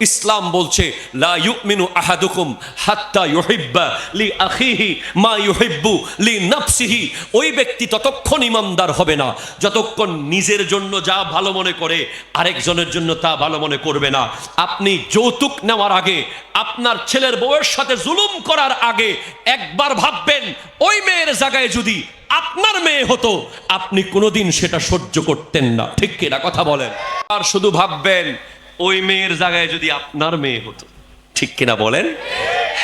ইসলাম বলছে, লা ইউমিনু আহাদুকুম হাত্তা ইউহিব্বা লি আখিহি মা ইউহিব্বু লি নাফসিহি। ওই ব্যক্তি ততক্ষণ ইমানদার হবে না, যতক্ষণ নিজের জন্য যা ভালো মনে করে, আরেকজনের জন্য তা ভালো মনে করবে না। আপনি যৌতুক নেওয়ার আগে, আপনার ছেলের বউয়ের সাথে জুলুম করার আগে একবার ভাববেন, ওই মেয়ের জায়গায় যদি আপনার মেয়ে হতো, আপনি কোনোদিন সেটা সহ্য করতেন না। ঠিক কিনা কথা বলেন? আর শুধু ভাববেন ওই মেয়ের জায়গায় যদি আপনার মেয়ে হতো, ঠিক কিনা বলেন?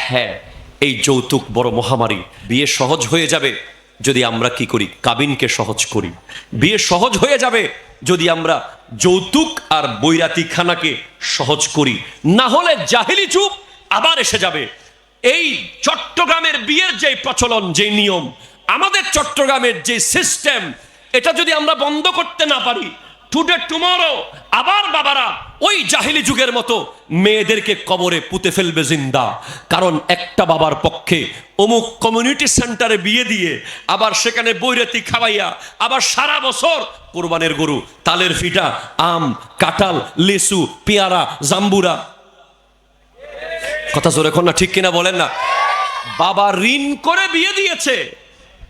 হ্যাঁ এই যৌতুক বড় মহামারী বিয়ে সহজ হয়ে যাবে যদি আমরা কি করি? কাবিনকে সহজ করি। বিয়ে সহজ হয়ে যাবে যদি আমরা যৌতুক আর বৈরাতি খানাকে সহজ করি। না হলে জাহিলি চুপ আবার এসে যাবে। এই চট্টগ্রামের বিয়ের যে প্রচলন যে নিয়ম, আমাদের চট্টগ্রামের যে সিস্টেম এটা যদি আমরা বন্ধ করতে না পারি টুডে টুমরো আবার বাবারা ওই জাহিলি যুগের মতো মেয়েদেরকে কবরে পুঁতে ফেলবে জিন্দা। কারণ একটা বাবার পক্ষে অমুক কমিউনিটি সেন্টারে বিয়ে দিয়ে আবার সেখানে বৈরাতি খাওয়াইয়া আবার সারা বছর কোরবানের গরু, তালের ফিটা, আম, কাঁঠাল, লিচু, পেয়ারা, জাম্বুরা। কথা জোরে না, ঠিক কিনা বলেন না? বাবা ঋণ করে বিয়ে দিয়েছে।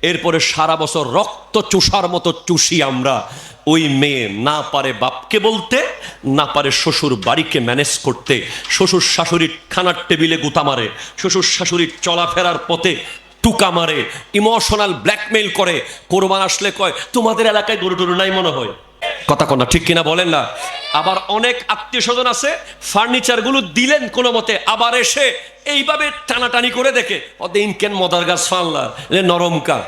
এরপরে সারা বছর রক্ত চুষার মতো চুষি আমরা। ওই মেয়ে না পারে বাপকে বলতে, না পারে শ্বশুর বাড়িকে ম্যানেজ করতে। শ্বশুর শাশুড়ির খানার টেবিলে গুতা মারে, শ্বশুর শাশুড়ির চলাফেরার পথে টুকা মারে ইমোশনাল ব্ল্যাকমেইল করে। কোরবান আসলে কয়, তোমাদের এলাকায় গরু টরু নাই মনে হয়? কথা কনা ঠিক কিনা বলেন না? আবার অনেক আত্মীয় স্বজন আছে, ফার্নিচারগুলো দিলেন কোনো মতে, আবার এসে এইভাবে টানাটানি করে দেখে ওদের ইনকেন মদার গাছ ফানলা নরমকা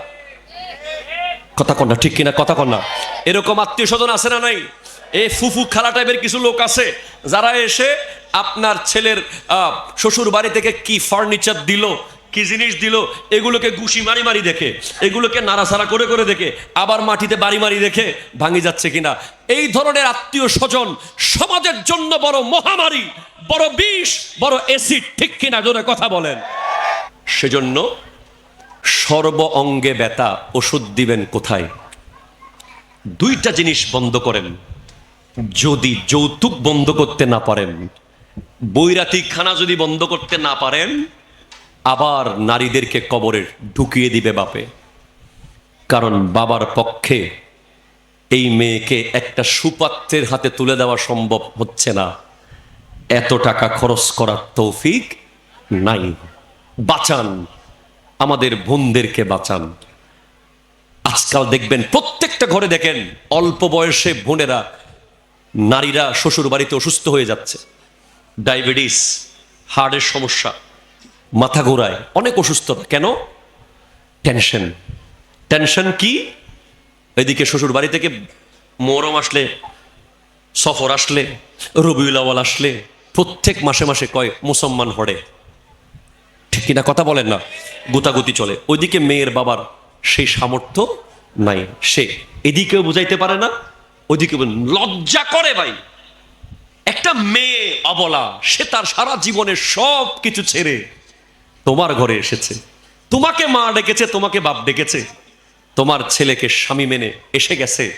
কথা কন্যা ঠিক কিনা? কথা কন্যা এরকম আত্মীয় স্বজন আছে না নাই? এই ফুফু খালা টাইপের কিছু লোক আছে, যারা এসে আপনার ছেলের শ্বশুর বাড়ি থেকে কি ফার্নিচার দিল, কি জিনিস দিল, এগুলোকে ঘুষি মারি মারি দেখে, এগুলোকে নাড়াছাড়া করে করে দেখে, আবার মাটিতে বাড়ি মারি দেখে ভাঙি যাচ্ছে কিনা? এই ধরনের আত্মীয় স্বজন সমাজের জন্য বড় মহামারী, বড় বিষ, বড় এসিড ঠিক কিনা? জোরে কথা বলেন। সেজন্য সর্ব অঙ্গে ব্যথা ওষুধ দিবেন কোথায়? দুইটা জিনিস বন্ধ করেন। যদি যৌতুক বন্ধ করতে না পারেন, বৈরাতি খানা যদি বন্ধ করতে না পারেন, আবার নারীদেরকে কবরে ঢুকিয়ে দিবে বাপে। কারণ বাবার পক্ষে এই মেয়েকে একটা সুপাত্রের হাতে তুলে দেওয়া সম্ভব হচ্ছে না। এত টাকা খরচ করার তৌফিক নাই। বাঁচান, আমাদের বোনদেরকে বাঁচান। আজকাল দেখবেন প্রত্যেকটা ঘরে দেখেন অল্প বয়সে বোনেরা, নারীরা শ্বশুর বাড়িতে অসুস্থ হয়ে যাচ্ছে। ডায়াবেটিস হার্টের সমস্যা, মাথা ঘোরায়, অনেক অসুস্থতা। কেন? টেনশন। টেনশন কি? এদিকে শ্বশুর বাড়ি থেকে মরম আসলে, সফর আসলে, রবিউল আওয়াল আসলে, প্রত্যেক মাসে মাসে কয় মুসলমান হড়ে ঠিক কিনা কথা বলেন না, গুতাগুতি চলে। ওইদিকে মেয়ের বাবার সেই সামর্থ্য নাই। সে এদিকেও বুঝাইতে পারে না ওইদিকে বল- লজ্জা করে ভাই। একটা মেয়ে অবলা সে তার সারা জীবনের সব কিছু ছেড়ে তোমার ঘরে এসেছে। তোমাকে মা ডেকেছে তোমাকে বাপ ডেকেছে। তোমার ছেলেকে স্বামী মেনে এসে গেছে।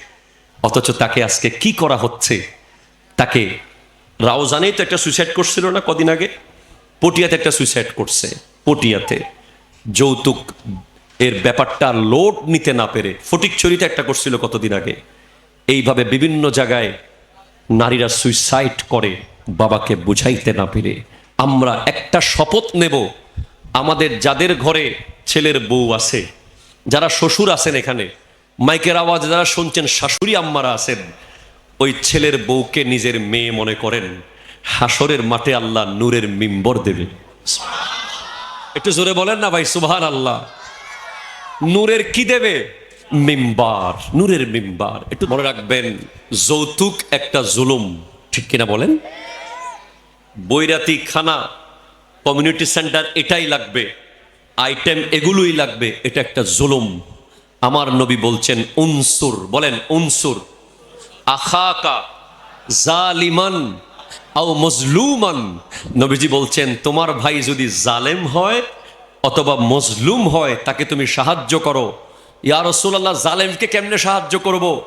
অথচ তাকে আজকে কি করা হচ্ছে? তাকে রাউজানেই তো একটা সুইসাইড করছিল না কদিন আগে? পটিয়াতে একটা সুইসাইড করছে পটিয়াতে। যৌতুক এর ব্যাপারটা লোড নিতে না পেরে ফটিকছড়িতে একটা করছিল কতদিন আগে। এইভাবে বিভিন্ন জায়গায় নারীরা সুইসাইড করে বাবাকে বুঝাইতে না পেরে। আমরা একটা শপথ নেব, আমাদের যাদের ঘরে ছেলের বউ আছে, যারা শ্বশুর আছেন এখানে, মাইকের আওয়াজ যারা শুনছেন, শাশুড়ি আম্মারা আছেন, ওই ছেলের বউকে নিজের মেয়ে মনে করেন, হাসরের মাঠে আল্লাহ নূরের মিম্বর দেবে। একটু জোরে বলেন না ভাই সুবহান আল্লাহ নূরের কি দেবে? মিম্বার। নূরের মিম্বার। একটু মনে রাখবেন, যৌতুক একটা জুলুম, ঠিক কিনা বলেন? বৈরাতি খানা, কমিউনিটি সেন্টার এটাই লাগবে, আইটেম এগুলোই লাগবে, এটা একটা জুলুম। আমার নবী বলছেন, উনসুর বলেন, উনসুর আখাকা জালিমান আও মজলুমান নবীজি বলছেন, তোমার ভাই যদি জালেম হয় অথবা মজলুম হয়, তাকে তুমি সাহায্য করো। ইয়া রসুল্লাহ জালেমকে কেমনে সাহায্য করব?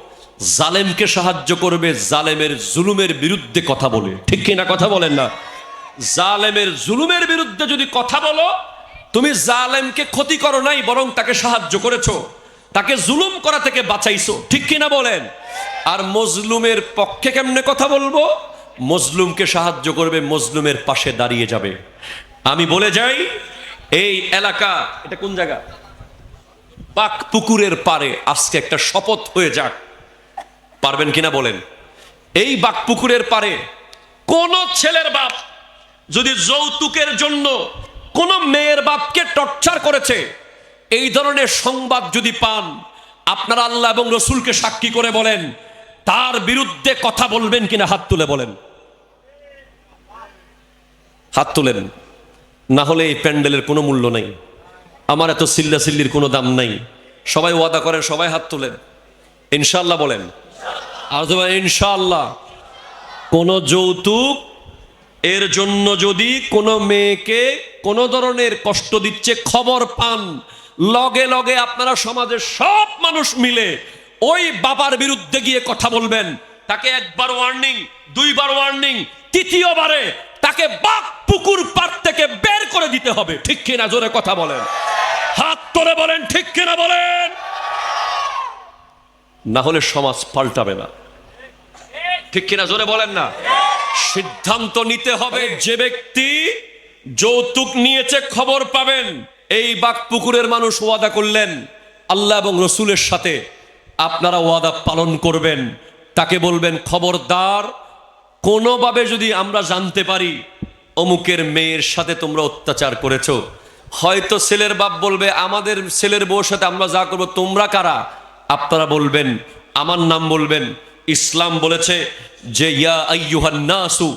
জালেমকে সাহায্য করবে জালেমের জুলুমের বিরুদ্ধে কথা বলে। ঠিক কিনা কথা বলেন না? জালেমের জুলুমের বিরুদ্ধে যদি কথা বলো, তুমি জালেমকে ক্ষতি করো নাই, বরং তাকে সাহায্য করেছ। তাকে জুলুম করা থেকে বাঁচাইছো। ঠিক কিনা বলেন? আর মজলুমের পক্ষে কেমনে কথা বলব? মজলুমকে সাহায্য করবে, মজলুমের পাশে দাঁড়িয়ে যাবে। আমি বলে যাই এই এলাকা, এটা কোন জায়গা? পাক পুকুরের পারে আজকে একটা শপথ হয়ে যাক। পারবেন কিনা বলেন? এই বাকপুকুরের পারে কোন ছেলের বাপ যদি যৌতুকের জন্য কোন মেয়ের বাপকে টর্চার করেছে, এই ধরনের সংবাদ যদি পান, আপনারা আল্লাহ এবং রসুলকে সাক্ষী করে বলেন, তার বিরুদ্ধে কথা বলবেন কিনা হাত তুলে বলেন। হাত তুলেন। না হলে এই প্যান্ডেলের কোনো মূল্য নেই। আমার এত সিল্লা সিল্লির কোনো দাম নাই। সবাই ওয়াদা করেন, সবাই হাত তোলেন। ইনশাল্লাহ বলেন। আর ইনশাল্লাহ কোন যৌতুক, এর জন্য যদি কোনো মেয়েকে কোনো ধরনের কষ্ট দিচ্ছে, খবর পান, লগে লগে আপনারা সমাজের সব মানুষ মিলে ওই বাবার বিরুদ্ধে গিয়ে কথা বলবেন। তাকে একবার ওয়ার্নিং দুইবার ওয়ার্নিং তৃতীয়বারে তাকে বাক পুকুর পার থেকে বের করে দিতে হবে। ঠিক কিনা জোরে কথা বলেন। হাত তোলে বলেন, ঠিক কিনা বলেন। না হলে সমাজ পাল্টাবে না। ঠিক কিনা জোরে বলেন না। সিদ্ধান্ত নিতে হবে যে ব্যক্তি যৌতুক নিয়েছে, খবর পাবেন। এই বাঘ পুকুরের মানুষ ওয়াদা করলেন, আল্লাহ এবং রসুলের সাথে আপনারা ওয়াদা পালন করবেন। তাকে বলবেন, খবরদার, কোনোভাবে যদি আমরা জানতে পারি অমুকের মেয়ের সাথে তোমরা অত্যাচার করেছ। হয়তো ছেলের বাপ বলবে, আমাদের ছেলের বউর সাথে আমরা যা করব, তোমরা কারা? আপনারা বলবেন, আমার নাম বলবেন, ইসলাম বলেছে যে, ইয়া আইয়ুহান নাসু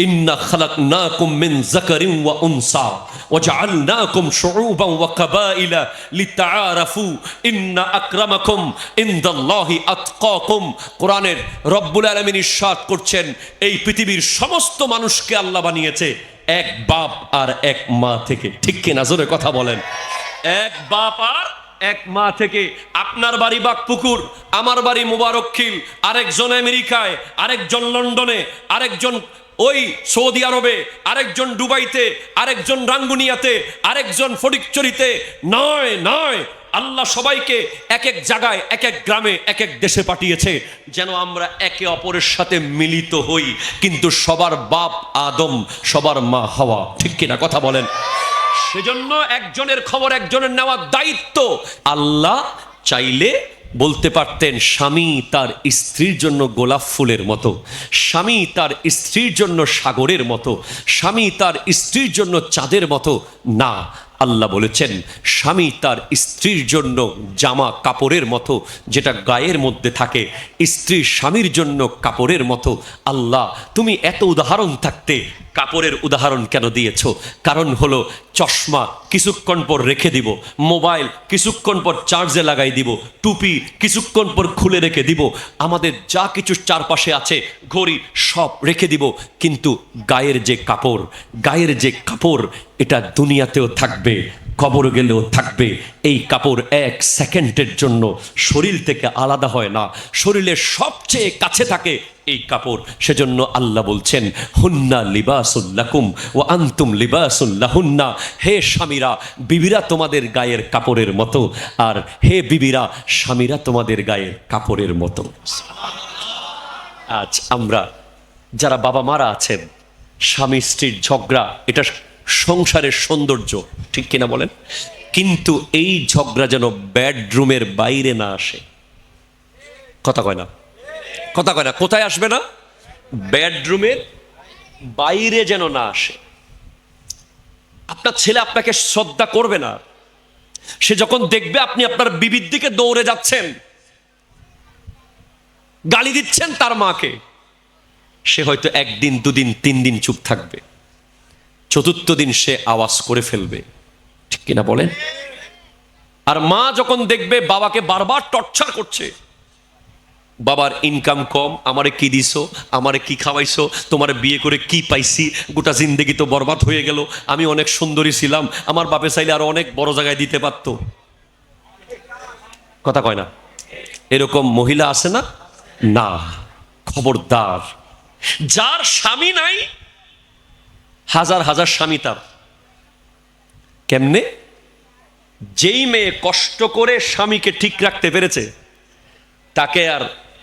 ইন্না ওয়া উনসা করছেন, এই পৃথিবীর সমস্ত মানুষকে আল্লাহ বানিয়েছে এক বাপ আর এক মা থেকে। ঠিক কিনা জোরে কথা বলেন। এক বাপ আর এক মা থেকে আপনার বাড়ি বাকপুকুর আমার বাড়ি মুবারকখিল আরেকজন আমেরিকায়, আরেকজন লন্ডনে, আরেকজন ওই সৌদি আরবে, আরেকজন দুবাইতে, আরেকজন রাঙ্গুনিয়াতে, আরেকজন ফটিকচুরিতে। নয় নয়, আল্লাহ সবাইকে এক এক জায়গায়, এক এক গ্রামে, এক এক দেশে পাঠিয়েছে। যেন আমরা একে অপরের সাথে মিলিত হই। কিন্তু সবার বাপ আদম, সবার মা হওয়া। ঠিক কিনা কথা বলেন? সেজন্য একজনের খবর একজনের নেওয়ার দায়িত্ব। আল্লাহ চাইলে বলতে পারতেন, স্বামী তার স্ত্রীর জন্য গোলাপ ফুলের মতো, স্বামী তার স্ত্রীর জন্য সাগরের মতো, স্বামী তার স্ত্রীর জন্য চাঁদের মতো। না, আল্লাহ বলেছেন, স্বামী তার স্ত্রীর জন্য জামা কাপড়ের মতো যেটা গায়ের মধ্যে থাকে, স্ত্রী স্বামীর জন্য কাপড়ের মতো। আল্লাহ, তুমি এত উদাহরণ থাকতে কাপড়ের উদাহরণ কেন দিয়েছ? কারণ হলো চশমা কিছুক্ষণ পর রেখে দিব, মোবাইল কিছুক্ষণ পর চার্জে লাগাই দিব, টুপি কিছুক্ষণ পর খুলে রেখে দিব, আমাদের যা কিছু চারপাশে আছে, ঘড়ি সব রেখে দিব, কিন্তু গায়ের যে কাপড়, গায়ের যে কাপড়, এটা দুনিয়াতেও থাকবে। কবর গেলেও থাকবে। এই কাপড় এক সেকেন্ডের জন্য শরীর থেকে আলাদা হয় না। শরীরের সবচেয়ে কাছে থাকে এই কাপড়। সেজন্য আল্লাহ বলছেন, হুন্না লিবাসুল্লাকুম ও আন্তুম লিবাসুল্লাহুন্না হে স্বামীরা, বিবিরা তোমাদের গায়ের কাপড়ের মতো, আর হে বিবিরা, স্বামীরা তোমাদের গায়ের কাপড়ের মতো। আজ আমরা যারা বাবা মারা আছেন স্বামী স্ত্রীর ঝগড়া, এটা সংসারের সৌন্দর্য, ঠিক কিনা বলেন? কিন্তু এই ঝগড়া যেন বেডরুমের বাইরে না আসে। কথা কয় না? কথা কয় না, কোথায় আসবে না? বেডরুমের বাইরে যেন না আসে। আপনার ছেলে আপনাকে শ্রদ্ধা করবে না। সে যখন দেখবে আপনি আপনার বিবির দিকে দৌড়ে যাচ্ছেন, গালি দিচ্ছেন তার মাকে, সে হয়তো একদিন, দুদিন তিন দিন চুপ থাকবে। চতুর্থ দিন সে আওয়াজ করে ফেলবে। ঠিক কিনা বলেন? আর মা যখন দেখবে বাবাকে বারবার টর্চার করছে, বাবার ইনকাম কম, আমারে কি দিছো, আমারে কি খাওয়াইছো, তোমার বিয়ে করে কি পাইছি, গোটা জিন্দগি তো বরবাদ হয়ে গেল, আমি অনেক সুন্দরী ছিলাম, আমার বাপে চাইলে আরও অনেক বড় জায়গায় দিতে পারত। কথা কয় না? এরকম মহিলা আছে না? না, খবরদার। যার স্বামী নাই হাজার হাজার স্বামী তার। কেমনে? যেই মেয়ে কষ্ট করে স্বামীকে ঠিক রাখতে পেরেছে, তাকে আর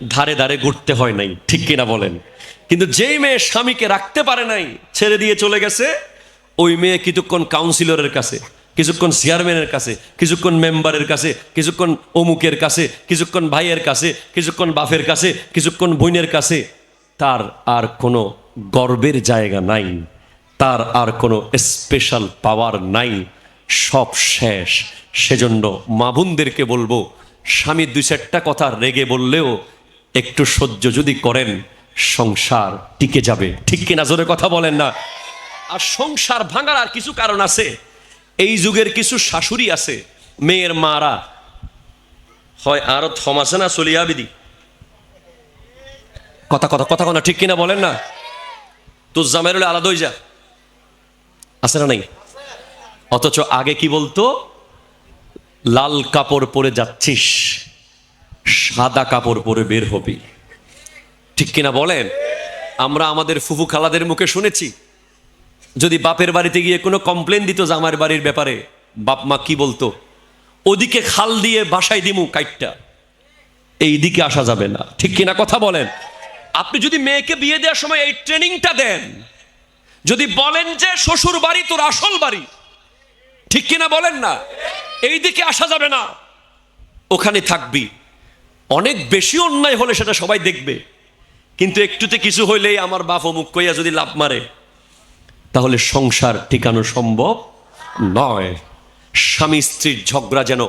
ধারে ধারে ঘুরতে হয় নাই, ঠিক কিনা বলেন। কিন্তু যেই মেয়ে স্বামীকে রাখতে পারে নাই, ছেড়ে দিয়ে চলে গেছে, ওই মেয়ে কিছুক্ষণ কাউন্সিলরের কাছে, কিছুক্ষণ চেয়ারম্যানের কাছে, কিছুক্ষণ মেম্বারের কাছে, কিছুক্ষণ অমুকের কাছে, কিছুক্ষণ ভাইয়ের কাছে, কিছুক্ষণ বাপের কাছে, কিছুক্ষণ বোনের কাছে, তার আর কোনো গর্বের জায়গা নাই। তার আর কোনো স্পেশাল পাওয়ার নাই। সব শেষ। সেজন্য মা বোনদেরকে বলব, স্বামী দুই চারটা কথা রেগে বললেও একটু সহ্য যদি করেন, সংসার টিকে যাবে। ঠিক কিনা জোরে কথা বলেন না? আর সংসার ভাঙার আর কিছু কারণ আছে। এই যুগের কিছু শাশুড়ি আছে, মেয়ের মারা। হয় আরও থমাসে না চলিয়া বিদি কথা কথা কথা কথা ঠিক কিনা বলেন না? জামাই হলে আলাদা হয়ে যা। আছে না নাই? অথচ আগে কি বলতো? লাল কাপড় পরে যাচ্ছিস, সাদা কাপড় পরে বের হবি। ঠিক কিনা বলেন? আমরা আমাদের ফুফু খালাদের মুখে শুনেছি, যদি বাপের বাড়িতে গিয়ে কোনো কমপ্লেন দিত জামার বাড়ির ব্যাপারে, বাপ মা কি বলতো? ওদিকে খাল দিয়ে বাসায় দিমু কাইটটা। এই দিকে আসা যাবে না। ঠিক কিনা কথা বলেন? আপনি যদি মেয়েকে বিয়ে দেওয়ার সময় এই ট্রেনিংটা দেন যদি বলেন যে শ্বশুর বাড়ি তোর আসল বাড়ি, ঠিক কিনা বলেন না? এই দিকে আসা যাবে না। ওখানে থাকবি। অনেক বেশি অন্যায় হলে সেটা সবাই দেখবে। কিন্তু একটুতে কিছু হইলেই আমার বাপ অমুক কইয়া যদি লাভ মারে, তাহলে সংসার টিকানো সম্ভব নয়। স্বামী স্ত্রীর ঝগড়া যেন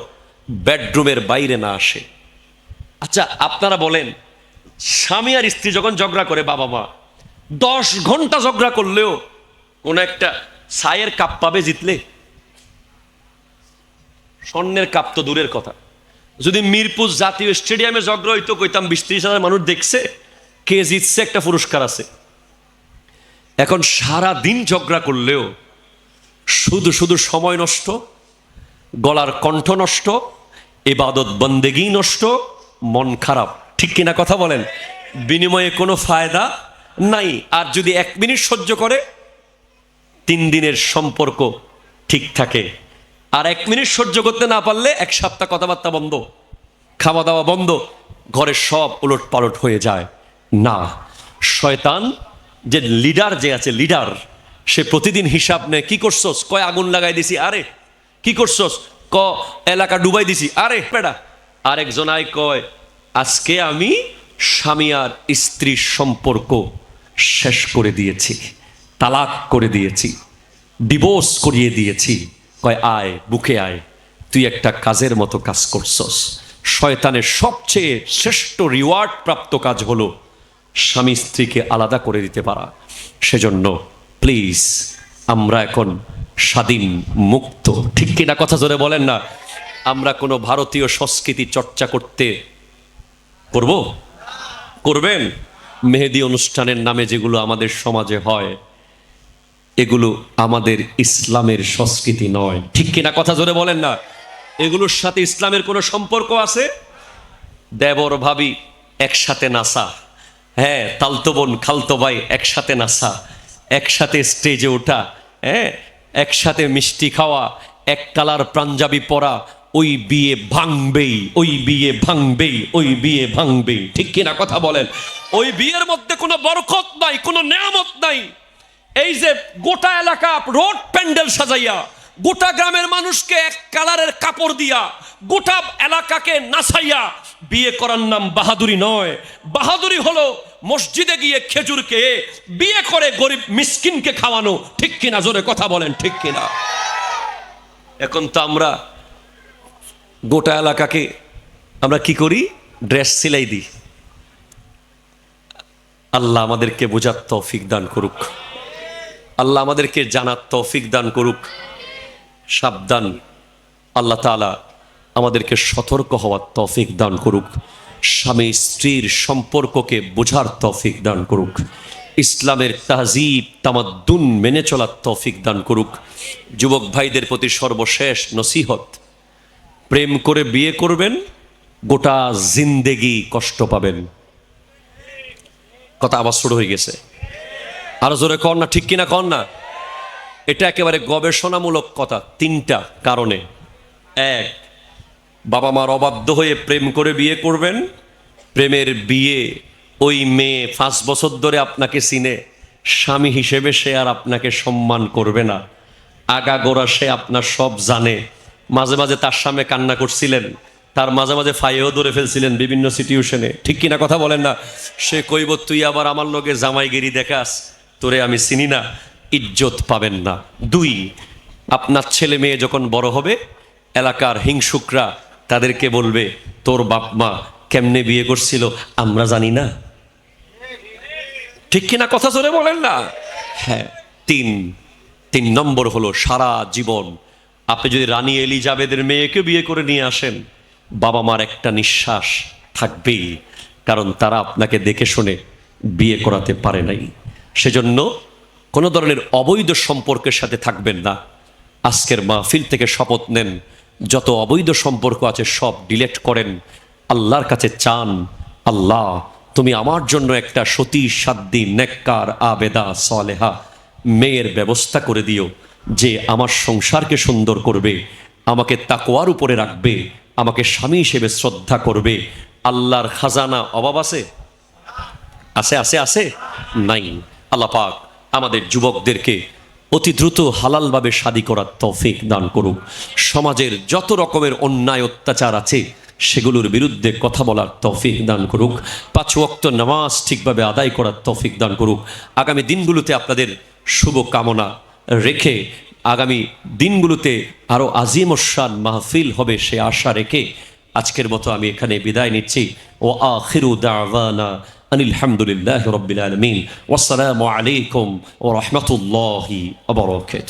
বেডরুমের বাইরে না আসে। আচ্ছা আপনারা বলেন, স্বামী আর স্ত্রী যখন ঝগড়া করে বাবা মা দশ ঘণ্টা ঝগড়া করলেও কোন একটা সায়ের কাপ পাবে জিতলে? স্বর্ণের কাপ তো দূরের কথা। যদি মিরপুর জাতীয় স্টেডিয়ামে ঝগড়া হইতো, কইতাম বিশ ত্রিশ হাজার মানুষ দেখছে, কে জিতছে একটা পুরস্কার আছে। এখন সারা দিন ঝগড়া করলেও শুধু শুধু সময় নষ্ট, গলার কণ্ঠ নষ্ট, এবাদত বন্দেগি নষ্ট, মন খারাপ। ঠিক কিনা কথা বলেন? বিনিময়ে কোনো ফায়দা নাই। আর যদি এক মিনিট সহ্য করে, তিন দিনের সম্পর্ক ঠিক থাকে। আর এক মিনিট সহ্য করতে না পারলে এক সপ্তাহ কথাবার্তা বন্ধ খাওয়া দাওয়া বন্ধ, ঘরে সব উলট পালট হয়ে যায়। না, শয়তান যে লিডার যে আছে, লিডার, সে প্রতিদিন হিসাব নেয়, কি করছস? কয় আগুন লাগাই দিছি? আরে, কি করছস? ক, এলাকা ডুবাই দিছি? আরে, পেডা। আরেকজন আয় কয়, আজকে আমি স্বামী আর স্ত্রীর সম্পর্ক শেষ করে দিয়েছি, তালাক করে দিয়েছি ডিভোর্স করিয়ে দিয়েছি। কয়, আয়, বুকে আয়, তুই একটা কাজের মতো কাজ করছস। শয়তানের সবচেয়ে শ্রেষ্ঠ রিওয়ার্ড প্রাপ্ত কাজ হলো স্বামী স্ত্রীকে আলাদা করে দিতে পারা। সেজন্য প্লিজ আমরা এখন স্বাধীন মুক্ত। ঠিক কিনা কথা জোরে বলেন না? আমরা কোনো ভারতীয় সংস্কৃতি চর্চা করতে করব? করবেন? মেহেদি অনুষ্ঠানের নামে যেগুলো আমাদের সমাজে হয়, এগুলো আমাদের ইসলামের সংস্কৃতি নয়। ঠিক কিনা কথা জোরে বলেন না? এগুলোর সাথে ইসলামের কোনো সম্পর্ক আছে? দেবর ভাবি, একসাথে নাসা হ্যাঁ তালতো বোন, খালতো ভাই, একসাথে নাসা একসাথে স্টেজে ওঠা। হ্যাঁ একসাথে মিষ্টি খাওয়া। এক কালার পাঞ্জাবি পরা। ওই বিয়ে ভাঙবেই, ওই বিয়ে ভাঙবেই, ওই বিয়ে ভাঙবেই। ঠিক কিনা কথা বলেন? ওই বিয়ের মধ্যে কোনো বরকত নাই, কোনো নেয়ামত নাই। এই যে গোটা এলাকা রোড প্যান্ডেল সাজাইয়া, গোটা গ্রামের মানুষকে এক কালারের কাপড় দিয়া, গোটা এলাকাকে নাসাইয়া বিয়ে করার নাম বাহাদুরি নয়। বাহাদুরি হলো মসজিদে গিয়ে খেজুরকে, বিয়ে করে গরিব মিসকিনকে খাওয়ানো। ঠিক কিনা? জোরে কথা বলেন, ঠিক কিনা? এখন তো আমরা গোটা এলাকাকে আমরা কি করি? ড্রেস সিলাই দিই। আল্লাহ আমাদেরকে বোঝার তৌফিক দান করুক। আল্লাহ আমাদেরকে জানার তৌফিক দান করুক। সাবধান। আল্লাহ তালা আমাদেরকে সতর্ক হওয়ার তৌফিক দান করুক। স্বামী স্ত্রীর সম্পর্ককে বোঝার তৌফিক দান করুক। ইসলামের তাহজিব, তামাদ্দুন মেনে চলার তৌফিক দান করুক। যুবক ভাইদের প্রতি সর্বশেষ নসিহত। প্রেম করে বিয়ে করবেন, গোটা জিন্দেগি কষ্ট পাবেন। কথা আবার শুরু হয়ে গেছে। আরও জোরে কর না, ঠিক কিনা কর না? এটা একেবারে গবেষণামূলক কথা, তিনটা কারণে। এক, বাবা মার অবাধ্য হয়ে প্রেম করে বিয়ে করবেন। প্রেমের বিয়ে ওই মেয়ে পাঁচ বছর ধরে আপনাকে চিনে, স্বামী হিসেবে সে আর আপনাকে সম্মান করবে না। আগাগোড়া সে আপনার সব জানে। মাঝে মাঝে তার সামনে কান্না করছিলেন, তার মাঝে মাঝে ফাইও ধরে ফেলছিলেন বিভিন্ন সিচুয়েশনে। ঠিক কিনা কথা বলেন না? সে কইব, তুই আবার আমার লগে জামাইগিরি দেখাস, তোরে আমি চিনি না, ইজ্জত পাবেন না। দুই, আপনার ছেলে মেয়ে যখন বড় হবে, এলাকার হিংসুকরা তাদেরকে বলবে, তোর বাপ মা কেমনে বিয়ে করছিল, আমরা জানি না। ঠিক কিনা কথা জোরে বলেন না? হ্যাঁ তিন তিন নম্বর হলো সারা জীবন আপনি যদি রানী এলিজাবেদের মেয়েকে বিয়ে করে নিয়ে আসেন, বাবা মার একটা নিঃশ্বাস থাকবেই, কারণ তারা আপনাকে দেখে শুনে বিয়ে করাতে পারে নাই। সেজন্য কোনো ধরনের অবৈধ সম্পর্কের সাথে থাকবেন না। আজকের মাহফিল থেকে শপথ নেন। যত অবৈধ সম্পর্ক আছে সব ডিলেট করেন। আল্লাহর কাছে চান, আল্লাহ, তুমি আমার জন্য একটা সতী সাদ্দি নেককার, আবেদা, সলেহা, মেয়ের ব্যবস্থা করে দিও। যে আমার সংসারকে সুন্দর করবে, আমাকে তাকোয়ার উপরে রাখবে, আমাকে স্বামী হিসেবে শ্রদ্ধা করবে। আল্লাহর খাজানা অভাব আছে? আছে আছে আছে? নাই। আল্লাহ পাক আমাদের যুবকদেরকে অতি দ্রুত হালালভাবে শাদি করার তৌফিক দান করুক। সমাজের যত রকমের অন্যায়, অত্যাচার আছে, সেগুলোর বিরুদ্ধে কথা বলার তৌফিক দান করুক। পাঁচ ওয়াক্ত নামাজ ঠিকভাবে আদায় করার তৌফিক দান করুক। আগামী দিনগুলোতে আপনাদের শুভ কামনা রেখে আগামী দিনগুলোতে আরও আজিম শান মাহফিল হবে সে আশা রেখে আজকের মতো আমি এখানে বিদায় নিচ্ছি। ও আখিরু দাওয়ানা আনিল হামদুলিল্লাহ রব্বিল আলমিন। ওয়াসসালামু আলাইকুম ও রহমতুল্লাহি অবরকাত